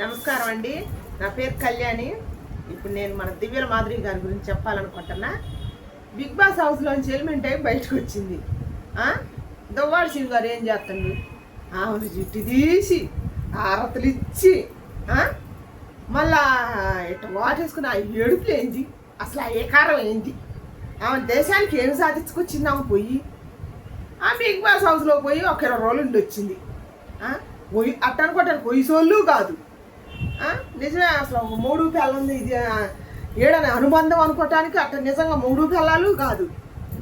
నమస్కారం అండి. నా పేరు కళ్యాణి. ఇప్పుడు నేను మన దివ్యల మాధురి గారి గురించి చెప్పాలనుకుంటున్నా. బిగ్ బాస్ హౌస్లోంచి ఎలిమెంట్ అయి బయటకు వచ్చింది. దువ్వాడు శివ గారు ఏం చేస్తుంది ఆమెను జుట్టు తీసి ఆరతలు ఇచ్చి మళ్ళా ఇట్లా వాటేసుకుని ఆ ఏడుపులు ఏంది? అసలు ఆ ఏకారం ఏంది? ఆమె దేశానికి ఏమి సాధించుకొచ్చింది ఆమె పోయి? ఆ బిగ్ బాస్ హౌస్లో పోయి ఒక ఇరవై రోజులు ఉండి వచ్చింది. పోయి అట్ట పోయి సోళ్ళు కాదు. నిజమే అసలు ఒక మూడు పిల్లలు ఇది ఏడని అనుబంధం అనుకోవటానికి అట్ట నిజంగా మూడు పిల్లలు కాదు.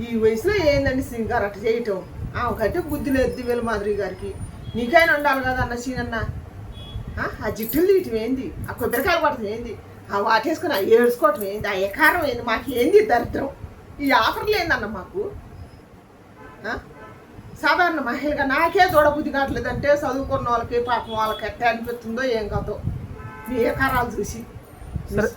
ఈ వయసులో ఏందండి సింగ్ గారు అట్ట చేయటం? ఆమెకంటే బుద్ధి లేదు దివ్యల మాధురి గారికి. నీకైనా ఉండాలి కదా అన్న సీనన్న? ఆ? జిట్టులు తీయటం ఏంది? ఆ కొబ్బరికాయలు పడటం ఏంది? ఆ వాటేసుకుని ఆ ఏడుచుకోవటం ఏంది? ఆ ఎకారం ఏంది? మాకు ఏంది దరిద్రం? ఈ ఆఫర్లు ఏందన్న మాకు? సాధారణ మహిళగా నాకే చూడబుద్ధి కావట్లేదంటే చదువుకున్న వాళ్ళకి పాపం వాళ్ళకి ఎట్ట అనిపిస్తుందో ఏం కాదో. మీ ఏకారాలు చూసి. సరే-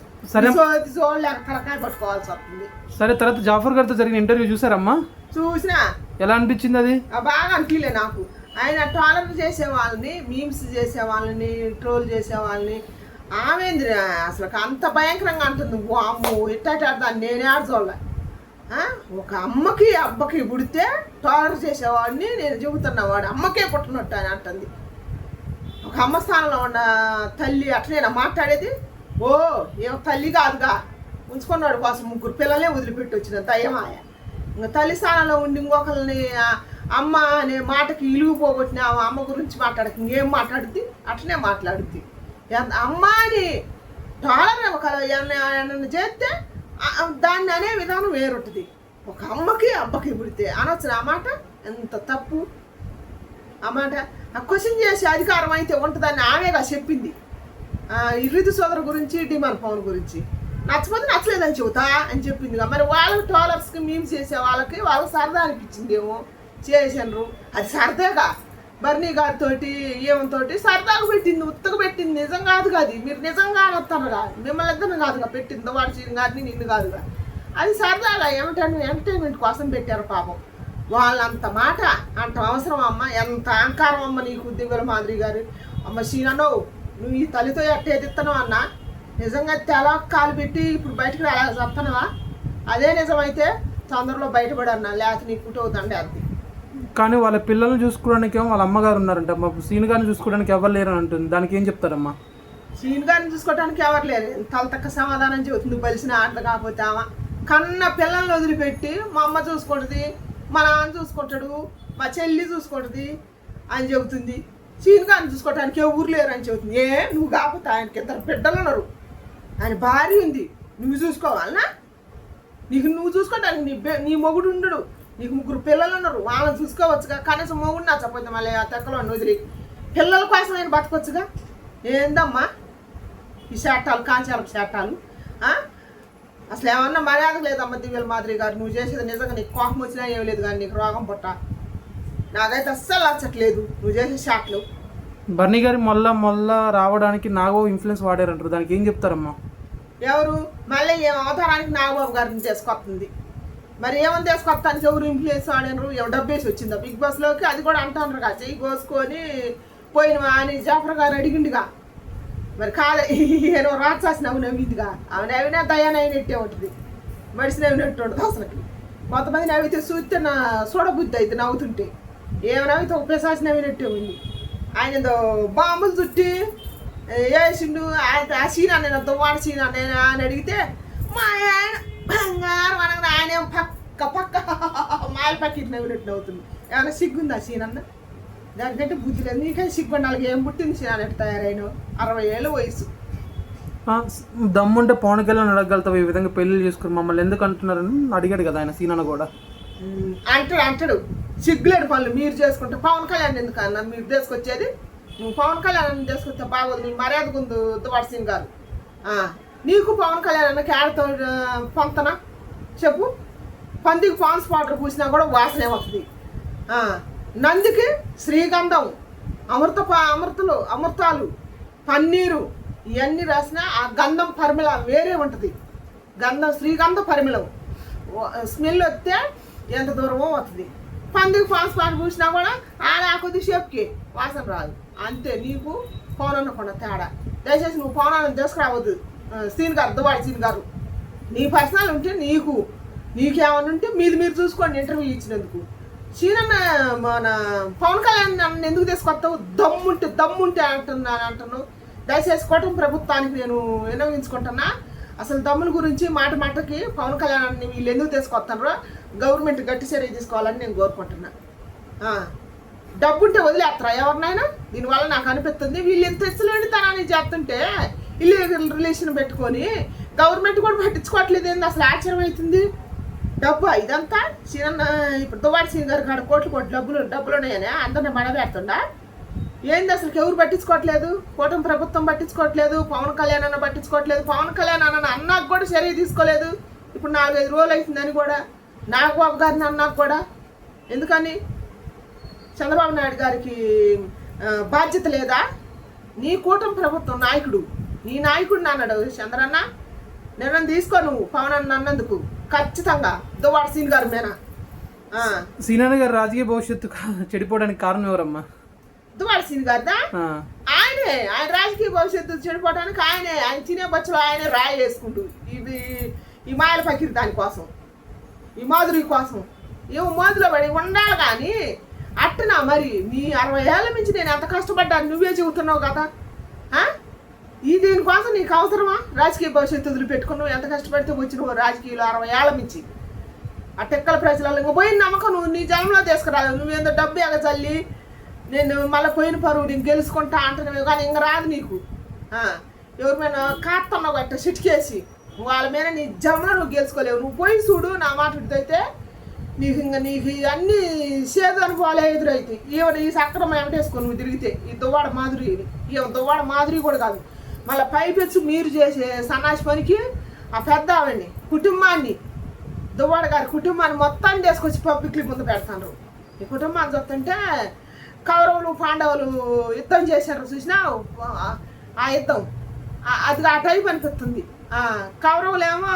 తలకాయ పట్టుకోవాల్సి వస్తుంది. సరే తర్వాత జాఫర్ గారితో జరిగిన ఇంటర్వ్యూ చూసారమ్మా? చూసినా? ఎలా అనిపించింది అది? బాగా అనిపించలే నాకు. ఆయన టాలర్ చేసే వాళ్ళని మీమ్స్ చేసే వాళ్ళని ట్రోల్ చేసే వాళ్ళని. ఆమెంది అసలు అంత భయంకరంగా అంటుంది. అమ్ము ఇట్టాట దాన్ని నేనే ఆడ చూడలే ఆ? ఒక అమ్మకి అబ్బకి పుడితే టాలర్ చేసేవాడిని నేను చెబుతున్నా వాడు అమ్మకే పుట్టినట్టు అని అంటుంది. ఒక అమ్మస్థానంలో ఉన్న తల్లి అట్లనేనా మాట్లాడేది. ఓ ఏం తల్లి కాదుగా. ఉంచుకున్నాడు కోసం ముగ్గురు పిల్లలే వదిలిపెట్టి వచ్చిన దయ్యమాయ ఇంకా తల్లి స్థానంలో ఉండి ఇంకొకరిని అమ్మ అనే మాటకి ఇలుగు పోగొట్టిన అమ్మ గురించి మాట్లాడక ఇంకేం మాట్లాడుద్ది? అట్లనే మాట్లాడుద్ది. ఎంత- అమ్మ అని టాలర్ ఒక చేస్తే దాన్ని అనే విధానం వేరుంటుంది ఒక అమ్మకి అబ్బకి పుడితే అనొచ్చిన ఆ మాట? ఎంత తప్పు. ఆ మాట? క్వశ్చన్ చేసే అధికారం అయితే ఉంటుందని ఆమెగా చెప్పింది. ఆ, ఈ సోదరు గురించి డిమర్ పవన్ గురించి. నచ్చపోతే నచ్చలేదని చెబుతా అని చెప్పింది. మరి వాళ్ళ టాలర్స్కి మేము చేసే వాళ్ళకి వాళ్ళకి సరదా అనిపించిందేమో? చేసినారు అది సరదాగా బర్నీ గారితో ఏమంతో సరదాగా పెట్టింది ఉత్తగా పెట్టింది. నిజం కాదు కాదు మీరు నిజంగా వస్తారుగా మిమ్మల్ని ఇద్దరు కాదుగా పెట్టింది. వాడి చీని కాదు నిన్ను కాదుగా. అది సరదాగా ఏమిటంటే ఎంటర్టైన్మెంట్ కోసం పెట్టారు పాపం. వాళ్ళంత మాట అంత అవసరం అమ్మ. ఎంత అహంకారం అమ్మ నీకు దివ్యల మాదిరి గారు. అమ్మ సీనో నువ్వు ఈ తల్లితో ఎట్ట ఎదుగుతావు అన్న? నిజంగా తెల కాలు పెట్టి ఇప్పుడు బయటకు రాలే చెప్తానవా అదే నిజమైతే తొందరలో బయటపడి అన్న లేకపోతే నీ కుటుంబ అది. కానీ వాళ్ళ పిల్లల్ని చూసుకోవడానికి ఏమో వాళ్ళ అమ్మగారు ఉన్నారంట మా సీన్ గారిని చూసుకోవడానికి ఎవరు లేరు అని అంటుంది. దానికి ఏం చెప్తారమ్మా? సీన్ గారిని చూసుకోవడానికి ఎవరు లేరు. తల తక్క సమాధానం చెబుతుంది. బలిసిన ఆటలు కాకపోతే ఆమె. కన్న పిల్లల్ని వదిలిపెట్టి మా అమ్మ చూసుకుంటుంది మా నాన్న చూసుకుంటాడు మా చెల్లి చూసుకుంటుంది అని చెబుతుంది. సీన్ చూసుకోవటానికి చూసుకోవడానికి ఎవరు లేరు అని చెబుతుంది. ఏ నువ్వు కాకపోతే ఆయనకి ఇద్దరు బిడ్డలు ఉన్నారు. ఆయన భార్య ఉంది. నువ్వు చూసుకోవాలనా? నీకు నువ్వు చూసుకోవటానికి నీ నీ మొగుడు ఉండడు. నీకు ముగ్గురు పిల్లలు ఉన్నారు. వాళ్ళని చూసుకోవచ్చుగా. కనీసం మొగుడు నచ్చపోతే మళ్ళీ ఆ తెక్కలో వదిలి. పిల్లల కోసం ఆయన బతకొచ్చుగా? ఏందమ్మా? ఈ శాటాలు కాంచాలకు శాటాలు అసలు ఏమన్నా మర్యాద లేదమ్మా దివ్యల మాదిరి గారు. నువ్వు చేసేది నిజంగా నీకు కోపం వచ్చినా ఏం లేదు కానీ నీకు రోగం పుట్ట. నాకైతే అస్సలు నచ్చట్లేదు. నువ్వు చేసే షాట్లు. బర్నీ గారి మళ్ళా మళ్ళా రావడానికి నాగో ఇన్ఫ్లుయెన్స్ వాడారంటారు. దానికి ఏం చెప్తారమ్మా? ఎవరు? మళ్ళీ ఏం అవతారానికి నాగబాబు గారిని తీసుకొస్తుంది. మరి ఏమని తీసుకొస్తానికి ఎవరు ఇన్ఫ్లుయెన్స్ ఆడినరు ఎవరు డబ్బేసి వచ్చిందా? బిగ్ బాస్లోకి అది కూడా అంటారు కదా. చెయ్యి కోసుకొని పోయిన అని జాఫర్ గారు అడిగిండుగా. మరి కాలే ఏదో రాక్షసి నవ్వు నవ్విందిగా ఆమె నవ్వినా దయానైనట్టే ఉంటుంది. మడిసి నవ్వినట్టు ఉంటుంది అసలుకి. కొంతమంది నవ్వితే చూస్తే నా చూడబుద్ధి అయితే నవ్వుతుంటే. ఏమి నవ్వితే ఒక నవ్వినట్టే ఉంది. ఆయన ఏదో బాంబులు చుట్టి వేసిండు ఆయన ఆ సీనా నేను దువ్వాడ సీనా నేను అని అడిగితే మా ఆయన బంగారం అనగా ఆయన ఏమో పక్క పక్క మాయల పక్కింటి నవ్వినట్టు నవ్వుతుంది. ఏమైనా సిగ్గుందా సీనన్నా దానికంటే బుద్ధి లేదు. నీకే సిగ్గు నాలుగు ఏం పుట్టింది సీనా ఎట్ట తయారైన అరవై ఏళ్ళ వయసు. దమ్ముంటే పవన్ కళ్యాణ్ అడగలుగుతావు? ఈ విధంగా పెళ్ళి చేసుకుని మమ్మల్ని ఎందుకు అంటున్నారని అడిగాడు కదా ఆయన సీనన్న కూడా. అంటాడు అంటాడు. సిగ్గులేడు పనులు మీరు చేసుకుంటే పవన్ కళ్యాణ్ ఎందుకు అన్న? మీరు తీసుకొచ్చేది నువ్వు పవన్ కళ్యాణ్ తీసుకొస్తే బాగోదు. నీ మర్యాద గుందు దువాడ సింగ్ గారు. నీకు పవన్ కళ్యాణ్ అన్న క్యాడతో పొంతన? చెప్పు. పందికి పాన్స్ పౌడర్ పూసినా కూడా వాసనే వస్తుంది. నందికి శ్రీగంధం అమృత ప- అమృతలు అమృతాలు పన్నీరు ఇవన్నీ రాసిన ఆ గంధం పరిమళ వేరే ఉంటుంది. గంధం శ్రీగంధ పరిమళం. స్మెల్ వస్తే ఎంత దూరమో వస్తుంది. పందికి ఫాన్స్ పాట పూసినా కూడా ఆడ కొద్ది షేప్కి వాసన రాదు. అంతే నీకు పవన్ కొండ తేడా. దయచేసి నువ్వు పవనాన్ని తీసుకురావద్దు. సీన్ గారు దువాడి సీన్ గారు. నీ పర్సనల్ ఉంటే నీకు నీకేమన్నా ఉంటే మీది మీరు చూసుకోండి ఇంటర్వ్యూ ఇచ్చినందుకు. చీరన్న మన పవన్ కళ్యాణ్ నన్ను ఎందుకు తీసుకొస్తావు? దమ్ముంటే దమ్ముంటే అంటున్నాను అంటున్నావు. దయచేసి కోటం ప్రభుత్వానికి నేను వినియోగించుకుంటున్నా అసలు దమ్ముల గురించి మాట మాటకి పవన్ కళ్యాణ్ వీళ్ళు ఎందుకు తీసుకొస్తారో గవర్నమెంట్ గట్టి చర్య తీసుకోవాలని నేను కోరుకుంటున్నా. డబ్బుంటే వదిలేస్తారా ఎవరినైనా? దీనివల్ల నాకు అనిపిస్తుంది. వీళ్ళు ఎంత తెచ్చలేని తనని చేస్తుంటే ఇల్లీగల్ రిలేషన్ పెట్టుకొని గవర్నమెంట్ కూడా పట్టించుకోవట్లేదు. ఏంది అసలు ఆశ్చర్యం అవుతుంది డబ్బు ఇదంతా చిన్న ఇప్పుడు దువాడి సీన్ గారికి ఆడ కోట్లు కోట్లు డబ్బులు డబ్బులు ఉన్నాయని అందరిని మడబెడుతుండా ఏంది అసలు ఎవరు పట్టించుకోవట్లేదు? కూటమి ప్రభుత్వం పట్టించుకోవట్లేదు పవన్ కళ్యాణ్ అన్న పట్టించుకోవట్లేదు పవన్ కళ్యాణ్ అన్న అన్నాకు కూడా చర్య తీసుకోలేదు. ఇప్పుడు నాలుగైదు రోజులు అవుతుందని కూడా నాగబాబు గారిని అన్నాకు కూడా. ఎందుకని? చంద్రబాబు నాయుడు గారికి బాధ్యత లేదా? నీ కూటమి ప్రభుత్వం నాయకుడు నీ నాయకుడిని అన్నాడు చంద్రన్న. నిర్ణయం తీసుకో నువ్వు పవన్ అన్న అన్నందుకు. ఖచ్చితంగా. దువాడ సీన్ గారి ఆ, సీనన్న గారి రాజకీయ భవిష్యత్తు చెడిపోవడానికి కారణం ఎవరమ్మా? దువాడ సీన్ గారిదా? ఆయనే. ఆయన రాజకీయ భవిష్యత్తు చెడిపోవడానికి ఆయనే. ఆయన తినే బచ్చలు ఆయనే రాయి వేసుకుంటూ ఇది ఈ మాయల పకిరి దానికోసం ఈ మాధురి కోసం. ఏమో మోదులో పడి ఉండాలి కానీ అట్టనా మరి. నీ అరవై ఏళ్ళ నుంచి నేను ఎంత కష్టపడ్డాను? నువ్వే చెబుతున్నావు కదా? ఈ దీనికోసం నీకు అవసరమా? రాజకీయ భవిష్యత్తు వదిలిపెట్టుకున్నావు ఎంత కష్టపడితే వచ్చిన రాజకీయాలు అరవై ఏళ్ళ మించి. ఆ టెక్కల ప్రజలలో ఇంకా పోయిన నమ్మకం నువ్వు నీ జన్మలో తీసుకురాలేదు. నువ్వేందో డబ్బు ఎగజల్లి నేను మళ్ళీ పోయిన పరువు నేను గెలుచుకుంటా అంటున్నావు కానీ ఇంక రాదు నీకు. ఎవరిమైనా ఎవరి మీద కాస్తున్నావు గట్ట సిటికేసి వాళ్ళ మీద నీ జన్మలో నువ్వు గెలుచుకోలేవు. నువ్వు పోయి చూడు నా మాట అయితే నీకు ఇంకా నీకు అన్ని సేదు అనుభవాలే ఎదురైతాయి. ఈవిడ ఈ సక్రమ వెంటేసుకో నువ్వు తిరిగితే ఈ దువ్వాడ మాధురి ఈమె దువ్వాడ మాధురి కూడా కాదు. మళ్ళీ పైపెచ్చు మీరు చేసే సన్నాసి పనికి ఆ పెద్ద ఆవిడని కుటుంబాన్ని దువ్వాడ గారి కుటుంబాన్ని మొత్తాన్ని తీసుకొచ్చి పబ్లిక్లీ ముందు పెడతాను ఈ కుటుంబాన్ని చూస్తుంటే కౌరవులు పాండవులు యుద్ధం చేశారు చూసినా ఆ యుద్ధం అది ఆ టైప్ అనిపిస్తుంది. కౌరవులేమో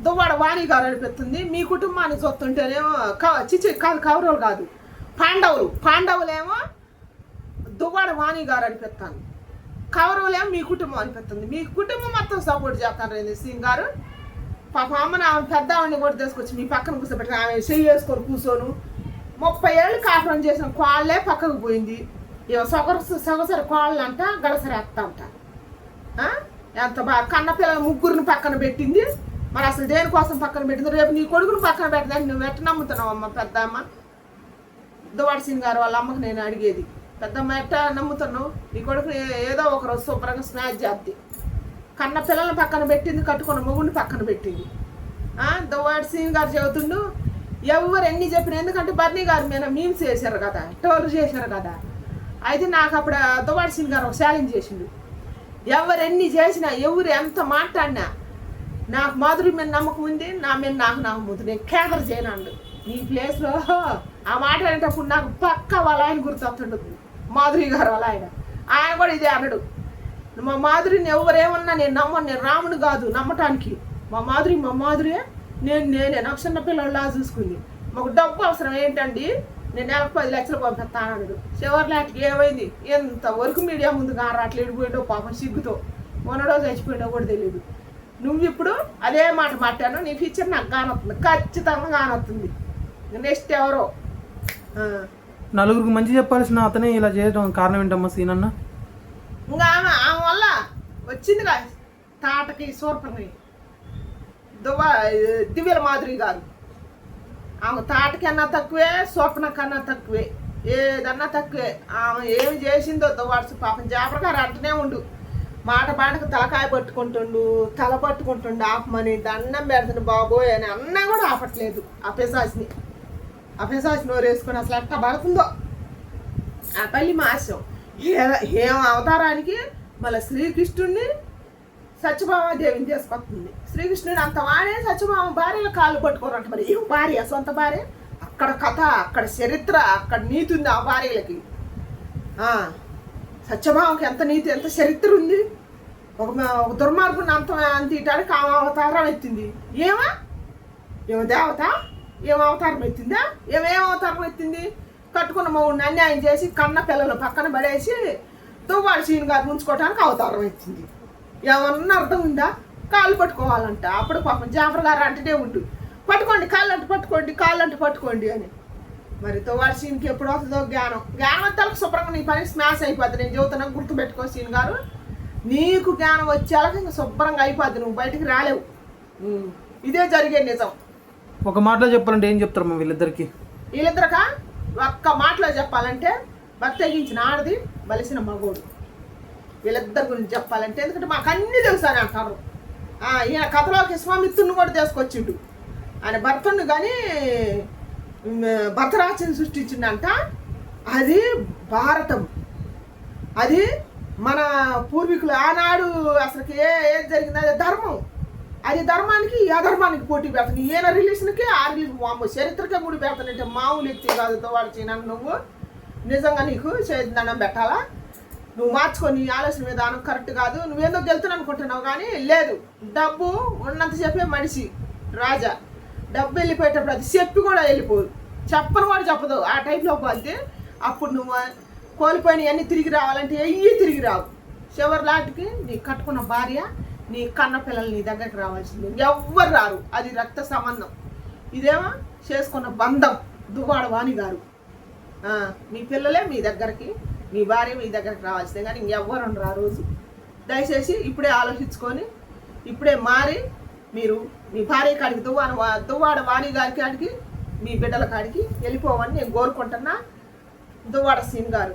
దువ్వాడ వాణి గారు అనిపిస్తుంది. మీ కుటుంబాన్ని చూస్తుంటేనేమో కౌ- చిచి కాదు కౌరవులు కాదు పాండవులు పాండవులేమో దువ్వాడ వాణి గారు అనిపిస్తాను కౌరవులేమో మీ కుటుంబం అనిపిస్తుంది మీ కుటుంబం మొత్తం సపోర్ట్ చేస్తాను ఏంది సింగ్ గారు. పాప అమ్మని ఆమె పెద్ద ఆవిడని కూడా తీసుకొచ్చి మీ పక్కన కూర్చోబెట్టి ఆమె చెయ్యి వేసుకొని కూర్చోను. ముప్పై ఏళ్ళు కాపురం చేసిన కోళ్ళే పక్కకు పోయింది. ఇక సొగరు సొగసరి కోళ్ళు అంట గడసరేస్తా అంట. ఎంత బాగా కన్నపిల్ల ముగ్గురిని పక్కన పెట్టింది. మరి అసలు దేనికోసం పక్కన పెట్టింది? రేపు నీ కొడుకుని పక్కన పెట్టడానికి నువ్వు ఎట్ట నమ్ముతున్నావు అమ్మ పెద్ద అమ్మ దువాడ సింగ్ గారు వాళ్ళ అమ్మకి నేను అడిగేది. పెద్దమ్మ ఎట్టా నమ్ముతున్నావు? నీ కొడుకు ఏదో ఒక రోజు శుభ్రంగా స్నాచ్ చేద్ది. కన్న పిల్లల్ని పక్కన పెట్టింది కట్టుకున్న మొగుడిని పక్కన పెట్టింది. దువ్వాడి సింగ్ గారు చెబుతుండు ఎవరు ఎన్ని చెప్పిన ఎందుకంటే బర్నీ గారి మీద మీమ్స్ చేశారు కదా టోలు చేశారు కదా. అయితే నాకు అప్పుడు దువ్వాడి సింగ్ గారు ఒక ఛాలెంజ్ చేసిండు. ఎవరు ఎన్ని చేసినా ఎవరు ఎంత మాట్లాడినా నాకు మాధురి మీద నమ్మకం ఉంది నా మీద నాకు నమ్మకం ఉంది. నేను కేదర్ చేయనండు నీ ప్లేస్లో ఆ మాట అనేటప్పుడు నాకు పక్క వాళ్ళ ఆయన గుర్తొస్తుండదు మాధురి గారు వాళ్ళ ఆయన. ఆయన కూడా ఇదే అనడు మా మాధురిని ఎవరేమన్నా నేను నమ్మను నేను రాముడు కాదు నమ్మటానికి. మా మాధురి మా మాధురియే నేను నేనే. నాకు చిన్న పిల్లల్లా చూసుకుంది. మాకు డబ్బు అవసరం ఏంటండి? నేను నెలకు పది లక్షలు పంపిస్తాను అన్నాడు. చివరిలాంటికి ఏమైంది? ఎంత వరకు మీడియా ముందు కారా అట్లా వెళ్ళిపోయాడో పాపం సిగ్గుతో. మొన్నడో చచ్చిపోయాడో కూడా తెలియదు నువ్వు ఇప్పుడు అదే మాట మాట్లాను నీ ఫ్యూచర్ నాకు కానొస్తుంది ఖచ్చితంగా కానొస్తుంది నెక్స్ట్ ఎవరో? నలుగురికి మంచి చెప్పాల్సిన అతనే ఇలా చేయడం కారణం ఏంటమ్మా సీనన్న? ఇంకా ఆమె ఆమె వల్ల వచ్చిందిగా తాటకి సూర్పని దువ్వ దివ్యల మాధురి గారు. ఆమె తాటకన్నా తక్కువే స్వప్న కన్నా తక్కువే. ఏదన్నా తక్కువే. ఆమె ఏమి చేసిందో దువ్వాడు పాపం గారు అంటూనే ఉండు. మాట పాటకు తలకాయ పట్టుకుంటుండు తల పట్టుకుంటుండు ఆపమని దండం పెడుతుండు బాబోయ్ అని అన్నా కూడా ఆపట్లేదు ఆ పిశాసిని ఆ పిశాసి నోరు వేసుకొని అసలు ఎట్లా పడుతుందో? ఆ తల్లి మాసం. ఏం అవతారానికి మళ్ళీ శ్రీకృష్ణుడిని సత్యభామాదేవిని తీసుకొస్తుంది. శ్రీకృష్ణుడు అంత వాడే సత్యభామ భార్య కాళ్ళు పట్టుకోరంట మరి. ఏం భార్య సొంత భార్య? అక్కడ కథ అక్కడ చరిత్ర అక్కడ నీతి ఉంది ఆ భార్యలకి. సత్యభామకి ఎంత నీతి ఎంత చరిత్ర ఉంది? ఒక ఒక దుర్మార్గుని అంత అంత ఇటానికి ఆమె అవతారం ఎత్తింది. ఏమా? ఏమో దేవత? ఏం అవతారం ఎత్తిందా? ఏమేం అవతారం ఎత్తింది? కట్టుకున్న మౌడిని అన్యాయం చేసి కన్న పిల్లలు పక్కన పడేసి దువ్వాడు సీన్ గారు ఉంచుకోవడానికి అవతారం ఎత్తింది. ఏమన్నా అర్థం ఉందా? కాళ్ళు పట్టుకోవాలంట. అప్పుడు పాపం జాఫర్ గారు అంటనే ఉండు. పట్టుకోండి కాళ్ళు అంటే పట్టుకోండి కాళ్ళు అంటే పట్టుకోండి అని. మరి దువ్వాడు సీన్కి ఎప్పుడు వస్తుందో జ్ఞానం. జ్ఞానవంతాలకు శుభ్రంగా నీ పని స్మాష్ అయిపోద్ది. నేను చెబుతున్నా గుర్తుపెట్టుకో సీన్ గారు. నీకు జ్ఞానం వచ్చేలాగా ఇంకా శుభ్రంగా అయిపోద్ది. నువ్వు బయటికి రాలేవు. ఇదే జరిగే నిజం. ఒక మాటలో చెప్పాలంటే ఏం చెప్తారు మా వీళ్ళిద్దరికి? వీళ్ళిద్దరక? ఒక్క మాటలో చెప్పాలంటే భక్తగించిన ఆడది బలిసిన మగోడు. వీళ్ళిద్దరి గురించి చెప్పాలంటే ఎందుకంటే మాకు అన్నీ తెలుసు అని అంటారు. ఈయన కథలోకి విశ్వామిత్రుని కూడా తీసుకొచ్చిండు. ఆయన భర్తను కానీ భర్తరాజుని సృష్టించిండంట. అది భారతం. అది మన పూర్వీకులు ఆనాడు అసలుకి ఏ ఏది జరిగింది? అది ధర్మం. అది ధర్మానికి అధర్మానికి పోటీ పెడతాను ఈయన రిలీషన్కి ఆ రిలీజ్ వామ్మో చరిత్రకే ముడి పెడతానంటే మామూలు ఎత్తి కాదు వాడు చేయను నువ్వు నిజంగా నీకు దండం పెట్టాలా? నువ్వు మార్చుకొని నీ ఆలోచన విధానం కరెక్ట్ కాదు. నువ్వేదో గెలుతున్నా అనుకుంటున్నావు కానీ లేదు. డబ్బు ఉన్నంతసేపే మనిషి రాజా. డబ్బు వెళ్ళిపోయేటప్పుడు అది చెప్పి కూడా వెళ్ళిపోదు. చెప్పను కూడా చెప్పదు. ఆ టైంలో పోతే అప్పుడు నువ్వు కోల్పోయినవన్నీ తిరిగి రావాలంటే ఎయ్యి తిరిగి రావు. చివరి లాంటికి నీ కట్టుకున్న భార్య నీ కన్న పిల్లలు నీ దగ్గరికి రావాల్సింది. ఎవ్వరు రారు. అది రక్త సంబంధం. ఇదేమో? చేసుకున్న బంధం. దువ్వాడ వాణి గారు. మీ పిల్లలే మీ దగ్గరికి మీ భార్య మీ దగ్గరికి రావాల్సిందే. కానీ ఇంకెవ్వరు ఉండరు ఆ రోజు. దయచేసి ఇప్పుడే ఆలోచించుకొని ఇప్పుడే మారి మీరు మీ భార్య కాడికి దువ్వాడ దువ్వాడ వాణి గారి కాడికి మీ బిడ్డల కాడికి వెళ్ళిపోవని నేను కోరుకుంటున్నా. దువ్వాడ సింగ్ గారు.